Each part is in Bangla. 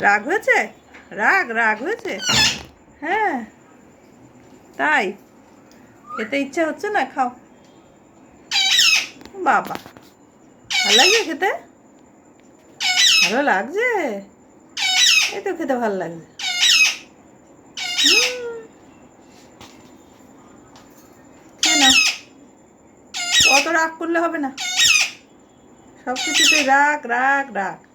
রাগ হয়েছে? রাগ রাগ হয়েছে? হ্যাঁ। তাই? খেতে ইচ্ছা হচ্ছে না? খাও। বাবা। ভালো লাগছে খেতে? ভালো লাগছে? এই তো খেতে ভালো লাগছে। অত রাগ করলে হবে না। সব কিছুতে রাগ রাগ রাগ।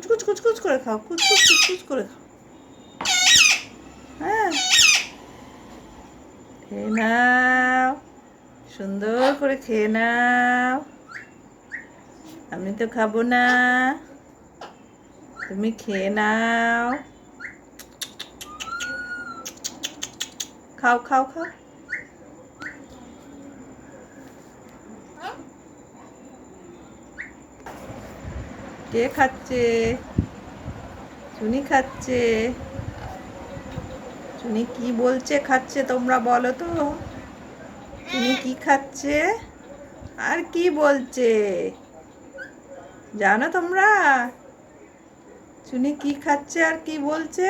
কুচকুচ কুচকুচ করে খাও কুচকুচ কুচকুচ করে খাও। হ্যাঁ। খেয়ে নাও, সুন্দর করে খেয়ে নাও। আমি তো খাব না। তুমি খেয়ে নাও। খাও খাও খাও। কে খাচ্ছে? চুনি খাচ্ছে। চুনি কি বলছে? খাচ্ছে তোমরা বলো তো। চুনি কি খাচ্ছে? আর কি বলছে? জানো তোমরা? চুনি কি খাচ্ছে আর কি বলছে?